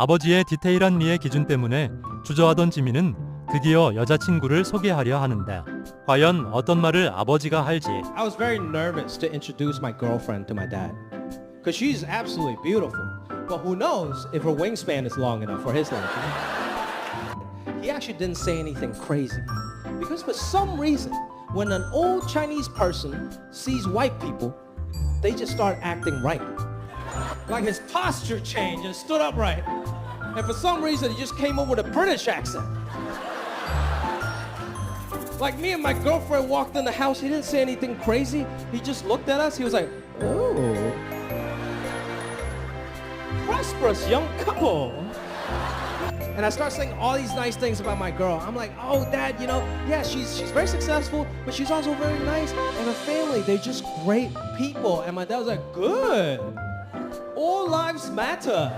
아버지의 디테일한 미의 기준 때문에 주저하던 지민은 드디어 여자친구를 소개하려 하는데 과연 어떤 말을 아버지가 할지 I was very nervous to introduce my girlfriend to my dad. Because she's absolutely beautiful. But who knows if her wingspan is long enough for his liking. He actually didn't say anything crazy. Because for some reason, when an old Chinese person sees white people, they just start acting right. Like his posture changed and stood upright. And for some reason, he just came over with a British accent. Like me and my girlfriend walked in the house, he didn't say anything crazy. He just looked at us. He was like, "Oh, prosperous young couple." And I start saying all these nice things about my girl. I'm like, "Oh, dad, you know, yeah, she's she's very successful, but she's also very nice. And her family, they're just great people." And my dad was like, "Good. All lives matter."